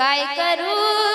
काय करू